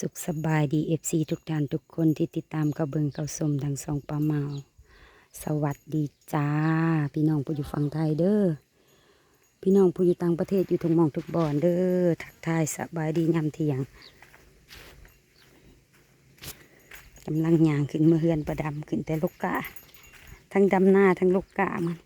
สุขสบายดีเอฟซีทุกท่านทุกคนที่ติดตามกระเบิงเกาสมดังสองปลาเมา สวัสดีจ้า พี่น้องผู้อยู่ฝั่งไทยเด้อพี่น้องผู้อยู่ต่างประเทศอยู่ทุกมองทุกบ่อนเด้อทักทายสบายดียามเที่ยงกำลังย่างขึ้นเมื่อเฮือนประดำขึ้นแต่ลูกกาทั้งดำหน้าทั้งลูกกามัน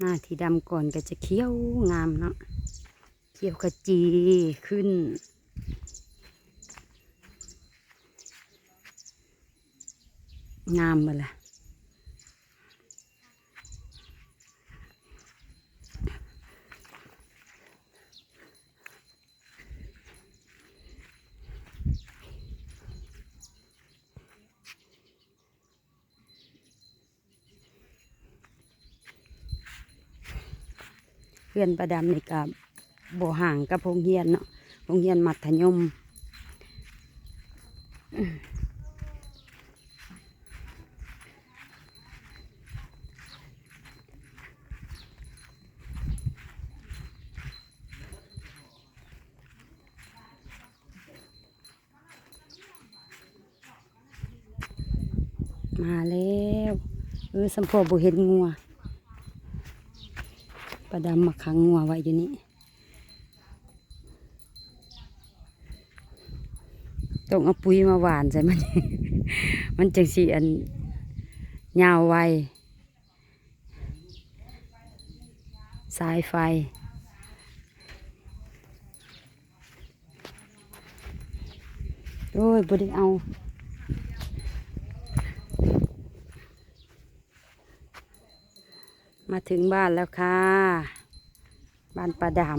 หน้าที่ดำก่อนก็จะเคี้ยวงามเนาะเคี้ยวขจีขึ้น งามมาละ พื่อนประดำในกับโบห่างกับพงเฮียนเนาะพงเฮียนมัธยมมาแล้วเออสัมพอบุเห็นงัว ประดำมาขังงัวไว้อยู่นี่ต้องเอาปุ๋ยมาหวานใส่มัน มันจังสีอันยาวไวสายไฟ โอ้ยบ่ได้เอา มาถึงบ้านแล้วค่ะ บ้านประดำ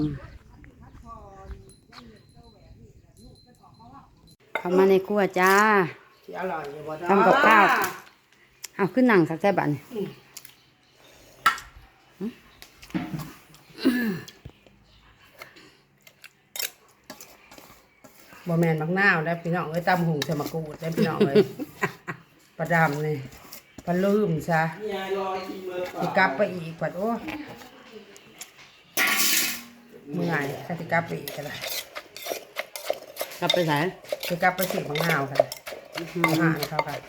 เข้ามาในครัวจ้าที่อร่อยอยู่บ่ทำกับข้าวเอาขึ้นหนังสักแค่บันบ่แม่นมักนาวได้พี่น้องเอ้ยตำหุงใส่มะกรูดได้พี่น้องเอ้ยประดำนี่ป ลาลืมซะสิกลับไปอีกปัดโอ้เมื่อยถ้าสิกลับไปอีกก็ได้กลับไปไหนสิกลับไปสิมักนาวกันอาหารเขากัน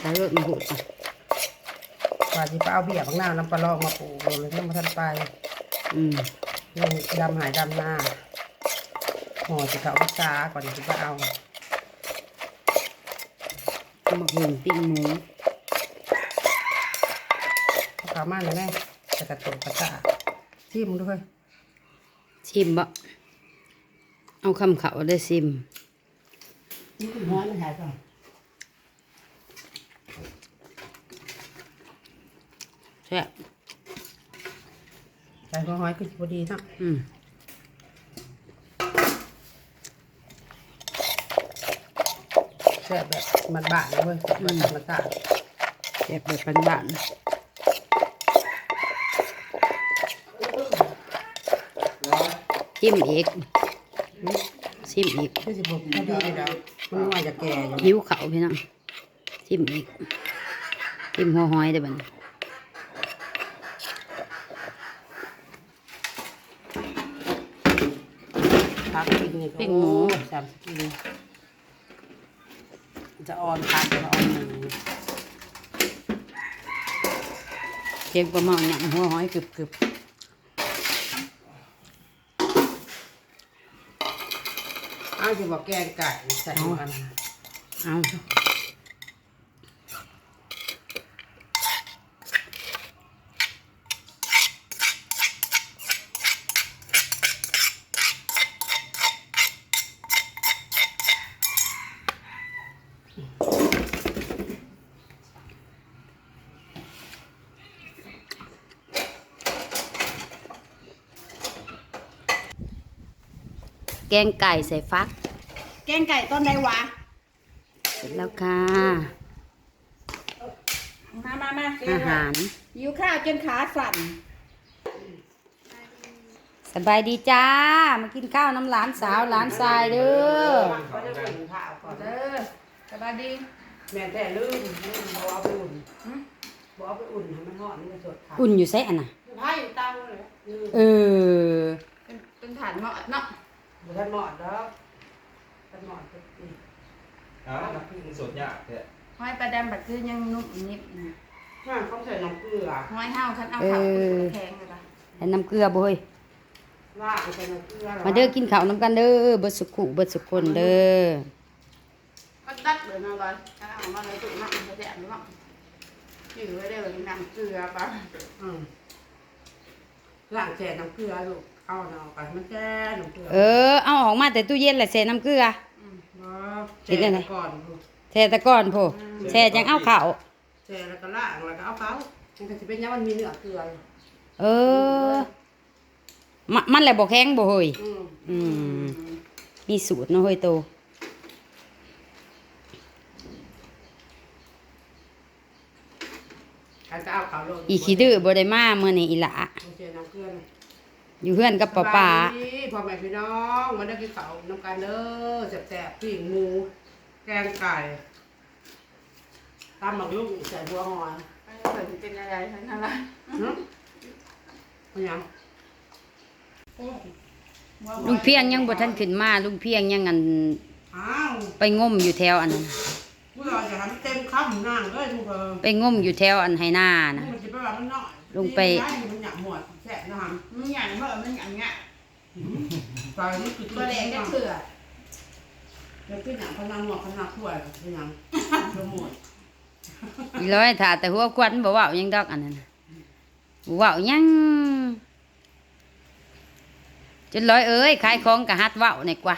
ใส่รถมาหูดอะว่าสิไปเอาเบี้ยมักนาวน้ำปลาลอกมาปลูกเลยยังบ่ทันไปอืมยังดำหายดำหน้าห่อสิเขาวิชาก่อนสิไปเอาเอามาหุงปิ้งหมู เขาขามาเลยแม่จะกระตุกกระตาชิมด้วยชิมบ่เอาคำเขาได้ซิมนี่คุณน้อยมันหายก่อนแซ่บใส่หัวหอยก็พอดีเนาะอืมแซ่บแบบมันบาดเลยเว้ยแบบธรรมชาติแซ่บแบบบ้านๆ ชิมอีกชิมอีกคือสิบหกพอดีเลยเดามันว่าจะแก่อยู่หิวเขาพี่น้องชิมอีกชิมหัวหอยได้บัดนพักกินนี่ก็โอ้สามสิบกิโลจะอ่อนพักจะอ่อนหนึ่งเจ็บประมาณอย่างหัวหอยกึบกึบ อ้าว จะบอกแกงไก่ใส่หัวอันเอา แกงไก่ใส่ฟักกงไก่ต้นใดวะเสร็จแล้วค่ะ มามามาอาหารหิวข้าวจนขาสั่น สบายดีจ้า มากินข้าวน้ำหลานสาวหลานทรายเด้อเขาจะอุ่นข้าวก่อนเด้อสบายดี แม่แต่ลืมลืมบ่เอาไปอุ่นบ่เอาไปอุ่นให้มันหอดนี่มันสดค่ะอุ่นอยู่ไสอันน่ะไพ่เตาเลยลืมเออ เป็นเป็นฐานเหมาะเนาะ บ่ทันหมอดแล้วทันหมอดเป็นอีกอ้าวมันสดยากแต่ห้อยปลาดำบัดคือยังนุ่มนิบนะห้าเขาใส่น้ำเกลือห้อยเห่าคันเอาข้าวแข็งเลยล่ะแล้วน้ำเกลือบ่เฮ้ยว่าใส่น้ำเกลือมาเด้อกินข้าวน้ำกันเด้อเบิดสุขุเบิดสุขคนเด้อก็ตัดเลยนะร้อยถ้าเอามาเลยตุ้มน้ำมันจะแดดหรือเปล่าอยู่ไว้ได้เลยน้ำเกลือปะอืมล้างแช่น้ำเกลือลูก เอาเนาะกันมันแช่น้ำเกลือเออ เอาออกมาแต่ตู้เย็นแหละใส่น้ำเกลือบ่เห็นได้ไหมแช่ก่อนลูกแช่แต่ก่อนโพแช่จังเอาข้าวแช่แล้วก็ล้างแล้วก็เอาเป้ามันก็สิเป็นยังมันมีเนื้อเกลืออยู่เออมะมันแหละบ่แข็งบ่เฮ้ยอืมอืม มีสูตรเนาะเฮ้ยโต ใครจะเอาขาวโรยอีขี้ดื้อบ่ได้มามื้อนี้อีหละ แช่น้ำเกลือนะ อยู่เฮือนกับป้าป้าสบยดีพ่อแม่พี่น้องมาได้กินข้าวน้ำกันเด้อแซ่บๆปิ้งหมู แกงไก่ตำหมักลูกใส่บัวหอยเปิดเป็นอะไรทั้งนั้นละเนาะเป็นหยังลุงเพียงยังบ่ทันขึ้นมาลุงเพียงยังอันอ้าวไปงมอยู่แถวอันนั้นกูรอจะทำเต็มคำนั่งเลยทุกคนไปงมอยู่แถวอันไหหน้านะมันจะไปว่ามันน้อยลงไปด้มัน หยักหมวดแซ่บนะฮะมันอย่างเมื่อมันอย่างเงี้ยตอนนี้คือตัวแดงก็เถื่อแล้วเป็นหยังพนังหมวกพนังถ้วยเป็นหยังโปรโมทอีร้อยถ้าแต่หัวควันบ่เว้าหยังดอกอันนั้นน่ะบ่เว้าหยังจนร้อยเอ้ยขายของกะฮัดเว้านี่กว่า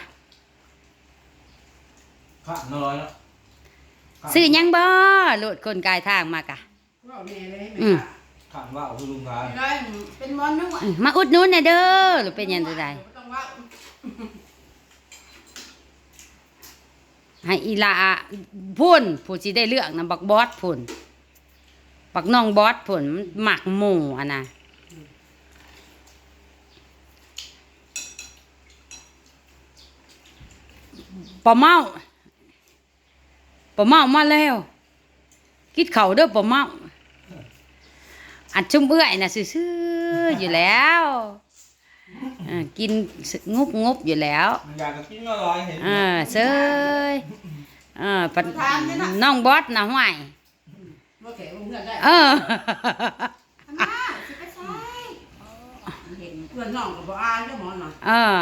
ข้าน้อยเนาะซื้อหยังบ่โลดคนกายทางมากะว่าแม่เลยอืแม่มค่ะข้าว่าคือลุงกายร้อย เป็นมอนนุ่มมาอุดหนุนน่ะเด้อหรือเป็นยังไดไม่ต้องว่าให้อีลาพุ่นผู้สิได้เลือกนะบักบอสพุ่นบักน้องบอสพุ่นหมักหมูอะนะปะเมาปะเมามาแล้วกิดเขาเด้อปะเมาอัดชุ่มเอื้อยนะซื่อ ๆอยู่แล้วอ่ากินงุบงุบๆอยู่แล้วมันอยากจะกินก็ร้อยเห็นอ่าเซยอ่าปัดน้องบอสนะห่วยว่าแขกเพื่อนได้เออน่าสิไปใช้เห็นเพื่อนน้องกับบ่อายเจ้าหมอน่ะเออ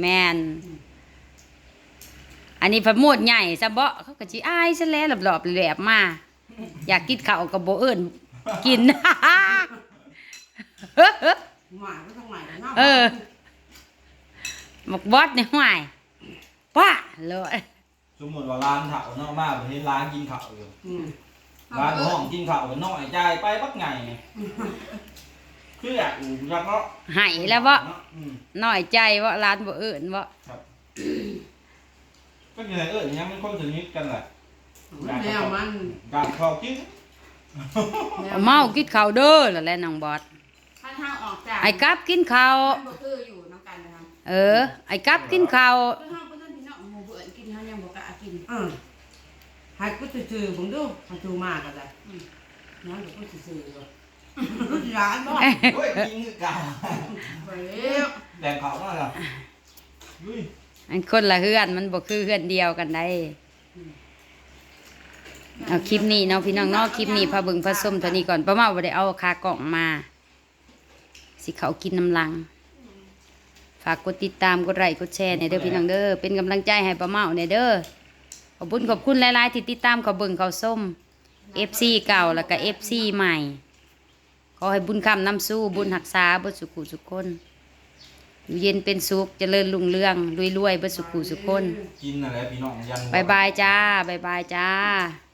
แมนอันนี้พะโมดใหญ่ซะบ่เขาก็สิอายซะแล้วหลอบๆแหลบๆมา อยากกินข้าวกับบ่เอิ้นกิน หมายก็ต้องหมายกันเนาะเออหมกบอสนี่ห่วยป้าเลยสมมติว่าร้านเถาเนาะมาแบบนี้ร้านกินข้าวอยู่อืมร้านห้องกินข้าวก็น้อยใจายไปปักไงคืออยากอยู่อยากเนาะให้แล้วบ่เนาะอืมน้อยใจว่าร้านบ่เอิ้นบ่ก็ยังไงเออยังเป็นคนสนิทกันแหละแนวมัน การข้าวกินเอาเมากินข้าวเด้อแล้วแหละน้องบอส ท่านห้าออกจากไอ้กับกินข้าวมันบ่คืออยู่น้ำกันนะครับเออ ไอ้กับกินข้าวเพื่อนห้าเพื่อนพี่น้องหมูเบื่อกินเขายังบอกกะกินอืมให้กูซื่อๆผมดูให้ดูมากก็ได้อืมนั่นกูซื่อๆก็รู้ร้านบ่โอ้ยกินคือกันไปแล้วแดงข้าวมาแล้วอุ้ยอันคนละเฮือนมันบ่คือเฮือนเดียวกันได้เอาคลิปนี้เนาะพี่น้องเนาะคลิปนี้พาเบิ่งพาส้มเท่านี้ก่อนป้าเมาบ่ได้เอาคากล่องมา สิเขากินน้ำลัง ฝากกดติดตามกดไลค์กดแชร์ในเด้อพี่น้องเด้อเป็นกำลังใจให้ป้าเมาในเด้อขอบคุณขอบคุณหลายๆที่ติดตามเขาเบิ่งเขาส้ม FC เก่าแล้วก็ FC ใหม่ ขอให้บุญคำนำสู้บุญหักษาบุญสุขุสุขคนอยู่เย็นเป็นสุขเจริญรุ่งเรืองรวยๆเบิดสุขุสุขคนกินอะไรพี่น้องยันบายบายจ้าบายบายจ้าบ